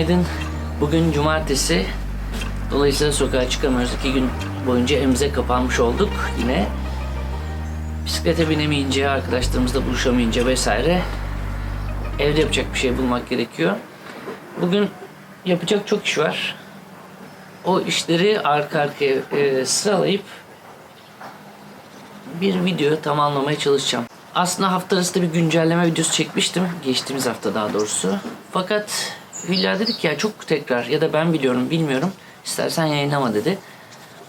Günaydın. Bugün cumartesi. Dolayısıyla sokağa çıkamıyoruz. İki gün boyunca evimize kapanmış olduk yine. Bisiklete binemeyince, arkadaşlarımızla buluşamayınca vesaire evde yapacak bir şey bulmak gerekiyor. Bugün yapacak çok iş var. O işleri arka arkaya e, sıralayıp bir video tamamlamaya çalışacağım. Aslında hafta arasında bir güncelleme videosu çekmiştim. Geçtiğimiz hafta daha doğrusu. Fakat Hülya dedik ya çok tekrar ya da ben biliyorum bilmiyorum. İstersen yayınlama dedi.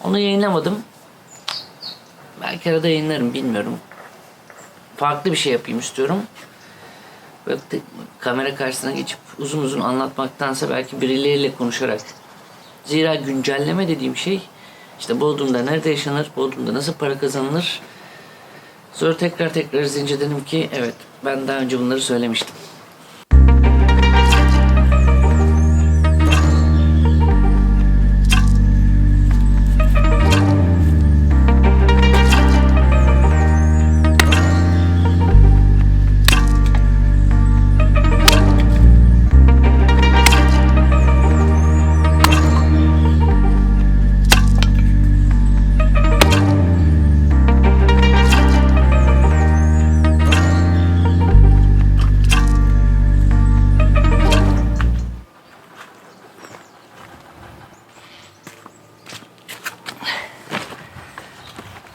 Onu yayınlamadım. Belki arada yayınlarım bilmiyorum. Farklı bir şey yapayım istiyorum. Böyle kamera karşısına geçip uzun uzun anlatmaktansa belki birileriyle konuşarak. Zira güncelleme dediğim şey işte Bodrum'da nerede yaşanır, Bodrum'da nasıl para kazanılır. Sonra tekrar tekrar izleyince dedim ki evet ben daha önce bunları söylemiştim.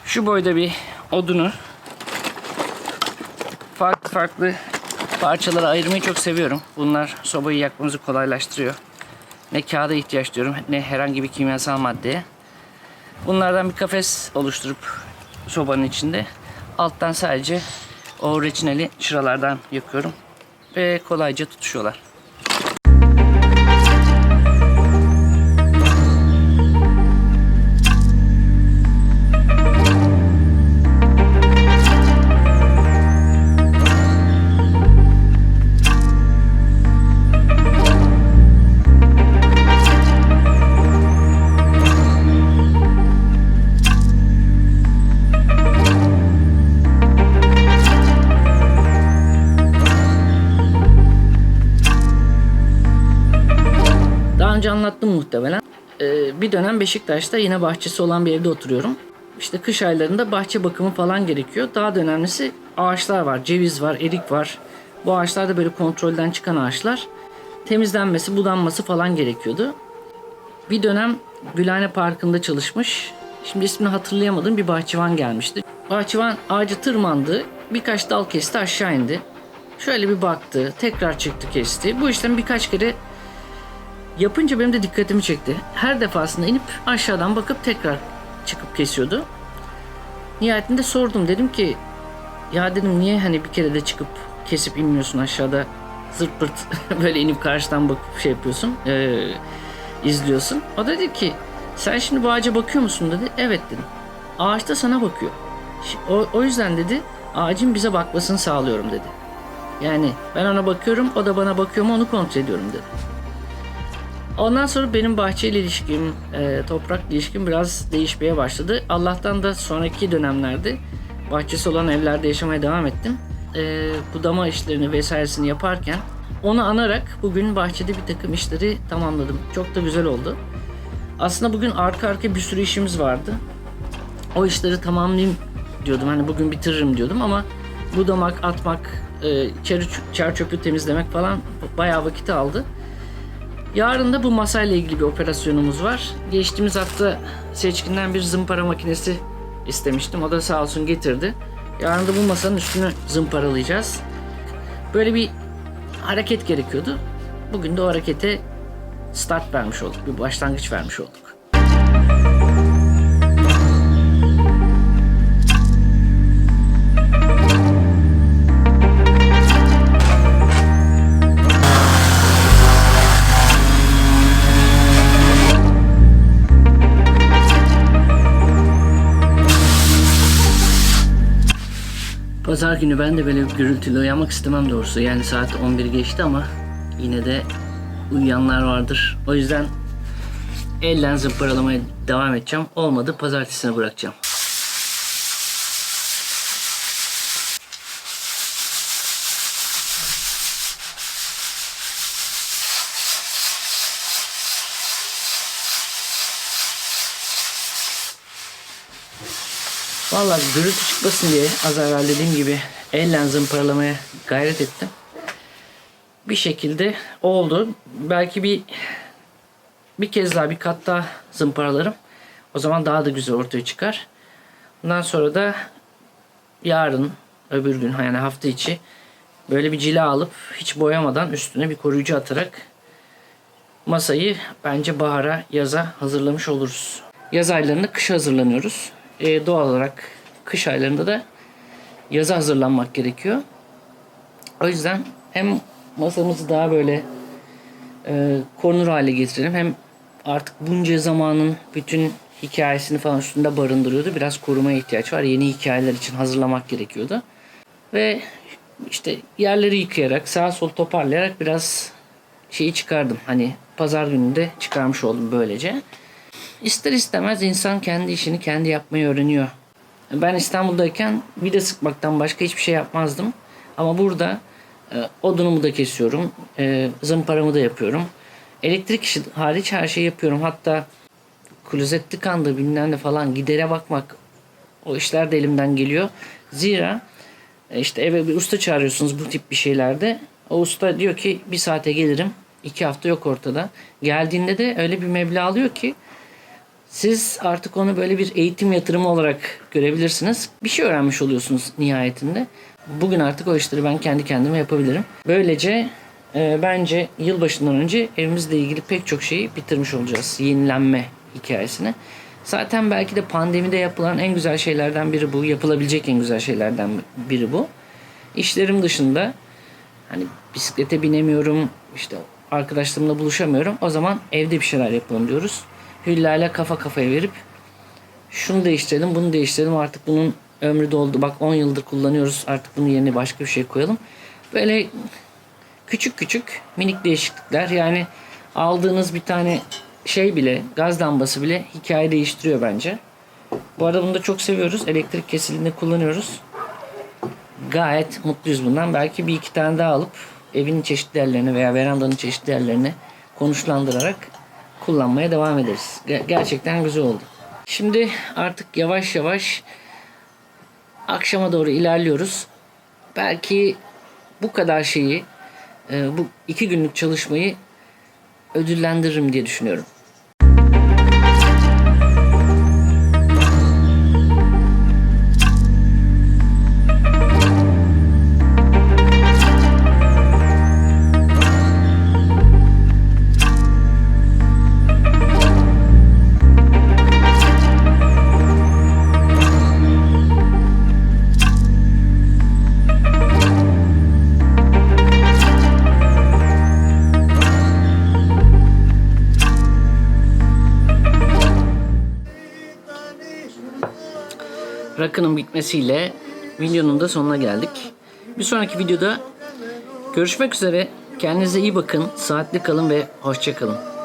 Şu boyda bir odunu farklı farklı parçalara ayırmayı çok seviyorum. Bunlar sobayı yakmamızı kolaylaştırıyor. Ne kağıda ihtiyaç diyorum ne herhangi bir kimyasal maddeye. Bunlardan bir kafes oluşturup sobanın içinde alttan sadece o reçineli şuralardan yakıyorum ve kolayca tutuşuyorlar. Önce anlattım muhtemelen. Ee, bir dönem Beşiktaş'ta yine bahçesi olan bir evde oturuyorum. İşte kış aylarında bahçe bakımı falan gerekiyor. Daha da önemlisi ağaçlar var. Ceviz var, erik var. Bu ağaçlar da böyle kontrolden çıkan ağaçlar. Temizlenmesi, budanması falan gerekiyordu. Bir dönem Gülhane Parkı'nda çalışmış. Şimdi ismini hatırlayamadım bir bahçıvan gelmişti. Bahçıvan ağacı tırmandı. Birkaç dal kesti aşağı indi. Şöyle bir baktı. Tekrar çıktı kesti. Bu işlemi birkaç kere Yapınca benim de dikkatimi çekti. Her defasında inip aşağıdan bakıp tekrar çıkıp kesiyordu. Nihayetinde sordum dedim ki ya dedim niye hani bir kere de çıkıp kesip inmiyorsun aşağıda zırt pırt böyle inip karşıdan bakıp şey yapıyorsun eee, izliyorsun. O da dedi ki sen şimdi bu ağaca bakıyor musun dedi. Evet dedim. Ağaç da sana bakıyor. O, o yüzden dedi ağacın bize bakmasını sağlıyorum dedi. Yani ben ona bakıyorum o da bana bakıyor mu onu kontrol ediyorum dedi. Ondan sonra benim bahçeyle ilişkim, e, toprakla ilişkim biraz değişmeye başladı. Allah'tan da sonraki dönemlerde bahçesi olan evlerde yaşamaya devam ettim. E, budama işlerini vesairesini yaparken onu anarak bugün bahçede bir takım işleri tamamladım. Çok da güzel oldu. Aslında bugün arka arka bir sürü işimiz vardı. O işleri tamamlayayım diyordum. Hani bugün bitiririm diyordum ama budamak, atmak, e, çer, çöpü temizlemek falan bayağı vakit aldı. Yarın da bu masayla ilgili bir operasyonumuz var. Geçtiğimiz hafta Seçkin'den bir zımpara makinesi istemiştim. O da sağ olsun getirdi. Yarın da bu masanın üstünü zımparalayacağız. Böyle bir hareket gerekiyordu. Bugün de o harekete start vermiş olduk. Bir başlangıç vermiş olduk. Pazar günü ben de böyle gürültülü uyanmak istemem doğrusu. Yani saat 11 geçti ama yine de uyuyanlar vardır. O yüzden elden zımparalamaya devam edeceğim. Olmadı pazartesine bırakacağım. Vallahi gürültü çıkmasın diye az evvel dediğim gibi elle zımparalamaya gayret ettim. Bir şekilde oldu. Belki bir bir kez daha bir kat daha zımparalarım. O zaman daha da güzel ortaya çıkar. Bundan sonra da yarın öbür gün yani hafta içi böyle bir cila alıp hiç boyamadan üstüne bir koruyucu atarak masayı bence bahara yaza hazırlamış oluruz. Yaz aylarında kışa hazırlanıyoruz. Ee, doğal olarak kış aylarında da yaza hazırlanmak gerekiyor. O yüzden hem masamızı daha böyle e, korunur hale getirelim hem artık bunca zamanın bütün hikayesini falan üstünde barındırıyordu. Biraz korumaya ihtiyaç var. Yeni hikayeler için hazırlamak gerekiyordu. Ve işte yerleri yıkayarak sağa sol toparlayarak biraz şeyi çıkardım. Hani pazar gününde çıkarmış oldum böylece. İster istemez insan kendi işini kendi yapmayı öğreniyor. Ben İstanbul'dayken vida sıkmaktan başka hiçbir şey yapmazdım. Ama burada e, odunumu da kesiyorum. E, zımparamı da yapıyorum. Elektrik işi hariç her şeyi yapıyorum. Hatta klozet tıkandı bilmem ne falan gidere bakmak o işler de elimden geliyor. Zira e, işte eve bir usta çağırıyorsunuz bu tip bir şeylerde. O usta diyor ki bir saate gelirim. iki hafta yok ortada. Geldiğinde de öyle bir meblağ alıyor ki siz artık onu böyle bir eğitim yatırımı olarak görebilirsiniz. Bir şey öğrenmiş oluyorsunuz nihayetinde. Bugün artık o işleri ben kendi kendime yapabilirim. Böylece e, bence yılbaşından önce evimizle ilgili pek çok şeyi bitirmiş olacağız. Yenilenme hikayesini. Zaten belki de pandemide yapılan en güzel şeylerden biri bu. Yapılabilecek en güzel şeylerden biri bu. İşlerim dışında hani bisiklete binemiyorum, işte arkadaşlarımla buluşamıyorum. O zaman evde bir şeyler yapalım diyoruz. Hülya ile kafa kafaya verip şunu değiştirelim, bunu değiştirelim. Artık bunun ömrü doldu. Bak 10 yıldır kullanıyoruz. Artık bunun yerine başka bir şey koyalım. Böyle küçük küçük minik değişiklikler. Yani aldığınız bir tane şey bile, gaz lambası bile hikaye değiştiriyor bence. Bu arada bunu da çok seviyoruz. Elektrik kesildiğinde kullanıyoruz. Gayet mutluyuz bundan. Belki bir iki tane daha alıp evin çeşitli yerlerine veya verandanın çeşitli yerlerine konuşlandırarak kullanmaya devam ederiz. Ger- gerçekten güzel oldu. Şimdi artık yavaş yavaş akşama doğru ilerliyoruz. Belki bu kadar şeyi, e, bu iki günlük çalışmayı ödüllendiririm diye düşünüyorum. Rakının bitmesiyle videonun da sonuna geldik. Bir sonraki videoda görüşmek üzere. Kendinize iyi bakın. Saatli kalın ve hoşça kalın.